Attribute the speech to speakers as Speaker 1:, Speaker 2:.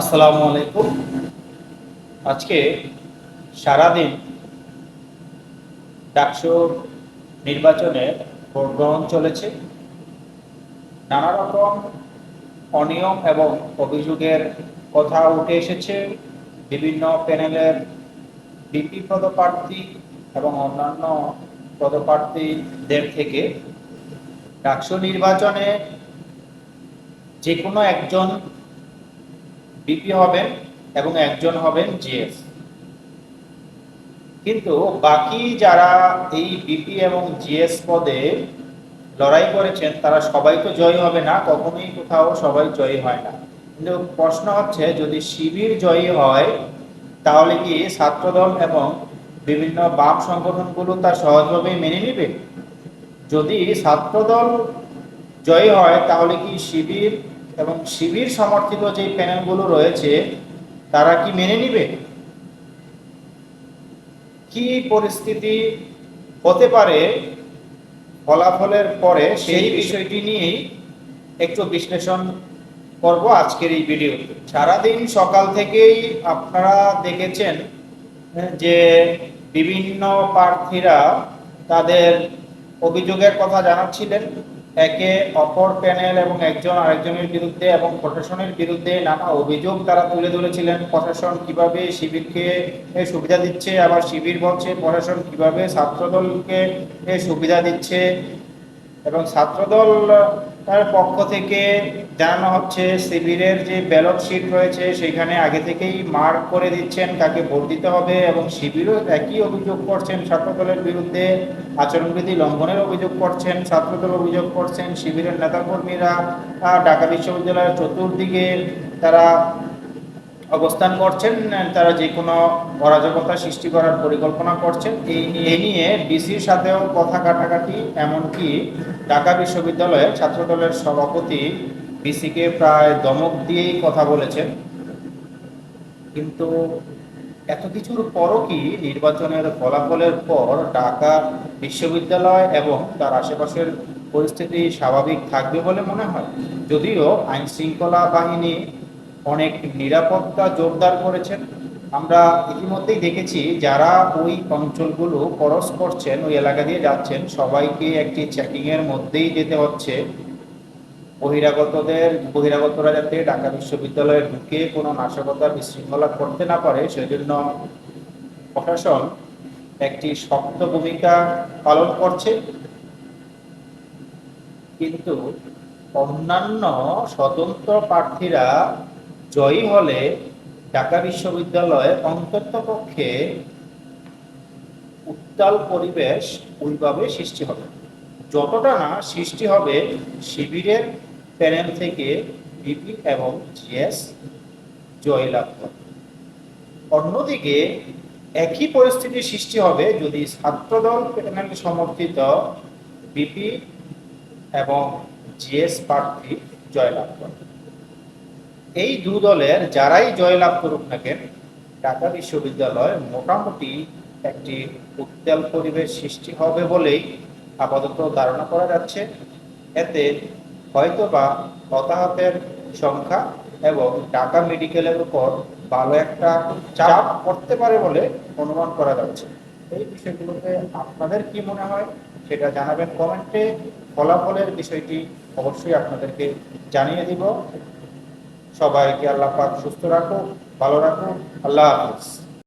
Speaker 1: আসসালামু আলাইকুম। আজকে সারাদিন ডাকসু নির্বাচনের ভোট গ্রহণ চলেছে। নানা রকম অনিয়ম এবং অভিযোগের কথা উঠে এসেছে। বিভিন্ন প্যানেলের বিপি পদপ্রার্থী এবং অন্যান্য পদপ্রার্থীদের থেকে ডাকসু নির্বাচনে যে কোনো একজন বিপি হবেন এবং একজন হবেন জিএস কিন্তু বাকি যারা এই বিপি এবং জিএস পদে লড়াই করেছেন, তারা সবাই তো জয়ী হবে না, কখনোই কোথাও সবাই জয়ী হয় না। কিন্তু প্রশ্ন হচ্ছে, যদি শিবির জয়ী হয়, তাহলে কি ছাত্রদল এবং বিভিন্ন বাম সংগঠনগুলো তা সহজভাবেই মেনে নেবে? যদি ছাত্রদল জয়ী হয়, তাহলে কি শিবির এবং শিবির সমর্থিত যে প্যানেলগুলো রয়েছে, তারা কি মেনে নিবে? কি পরিস্থিতি হতে পারে ফলাফলের পরে সেই বিষয়টি নিয়েই একটু বিশ্লেষণ করব আজকের এই ভিডিও সারাদিন সকাল থেকেই আপনারা দেখেছেন যে বিভিন্ন প্রার্থীরা তাদের অভিযোগের কথা জানাচ্ছিলেন। একে অপর প্যানেল এবং একজন আরেকজনের বিরুদ্ধে এবং প্রশাসনের বিরুদ্ধে নানা অভিযোগ তারা তুলে ধরেছিলেন। প্রশাসন কীভাবে শিবিরকে সুবিধা দিচ্ছে? আবার শিবির বলছে, প্রশাসন কীভাবে ছাত্রদলকে সুবিধা দিচ্ছে? এবং ছাত্রদল তার পক্ষ থেকে জানানো হচ্ছে, শিবিরের যে ব্যালট শিট রয়েছে সেখানে আগে থেকেই মার্ক করে দিচ্ছেন, কাকে ভোট দিতে হবে এবং শিবিরও একই অভিযোগ করছেন, ছাত্রদলের বিরুদ্ধে আচরণবিধি লঙ্ঘনের অভিযোগ করছেন, ছাত্রদল অভিযোগ করছেন, শিবিরের নেতাকর্মীরা ঢাকা বিশ্ববিদ্যালয়ের চতুর্দিকে তারা অবস্থান করছেন, তারা যে কোনো অরাজকতা সৃষ্টি করার পরিকল্পনা করছেন। এই নিয়ে নিয়ে ডিসির সাথেও কথা কাটাকাটি, এমনকি ঢাকা বিশ্ববিদ্যালয়ে ছাত্রদলের সভাপতি ডিসিকে প্রায় দমক দিয়েই কথা বলেছেন। কিন্তু এত কিছুর পরও কি নির্বাচনের ফলাফলের পর ঢাকা বিশ্ববিদ্যালয় এবং তার আশেপাশের পরিস্থিতি স্বাভাবিক থাকবে বলে মনে হয়? যদিও আইন শৃঙ্খলা বাহিনী অনেক নিরাপত্তা জোরদার করেছেন। আমরা ইতিমধ্যেই দেখেছি যারা ওই অঞ্চলগুলো ক্রস করছেন ওই এলাকা দিয়ে যাচ্ছেন, সবাইকে একটি চেকিংয়ের মধ্যেই যেতে হচ্ছে। বহিরাগতদের, বহিরাগতরা যাতে ঢাকা বিশ্ববিদ্যালয়ে ঢুকে কোনো নাশকতা বিশৃঙ্খলা করতে না পারে, সেজন্য প্রশাসন একটি শক্ত ভূমিকা পালন করছে। কিন্তু অন্যান্য স্বতন্ত্র প্রার্থীরা জয়ী হলে ঢাকা বিশ্ববিদ্যালয়ে অন্ততপক্ষে উত্তাল পরিবেশ ওইভাবে সৃষ্টি হবে। যতটা না সৃষ্টি হবে, শিবিরের প্যানেল থেকে বিপি এবং জিএস জয়লাভ করে অন্যদিকে, একই পরিস্থিতি সৃষ্টি হবে যদি ছাত্রদল প্যানেল সমর্থিত বিপি এবং জিএস প্রার্থী জয়লাভ করে। এই দু দলের যারাই জয়লাভ করুক না কেন, ঢাকা বিশ্ববিদ্যালয় মোটামুটি একটি উত্তাল পরিবেশ সৃষ্টি হবে বলেই আপাতত ধারণা করা যাচ্ছে। এতে হয়তোবা হতাহতের সংখ্যা এবং ঢাকা মেডিকেলের উপর ভালো একটা চাপ পড়তে পারে বলে অনুমান করা যাচ্ছে। এই বিষয়গুলোতে আপনাদের কি মনে হয় সেটা জানাবেন কমেন্টে। ফলাফলের বিষয়টি অবশ্যই আপনাদেরকে জানিয়ে দিব। সবাইকে আল্লাহ পাক সুস্থ রাখো ভালো রাখো আল্লাহ হাফিজ।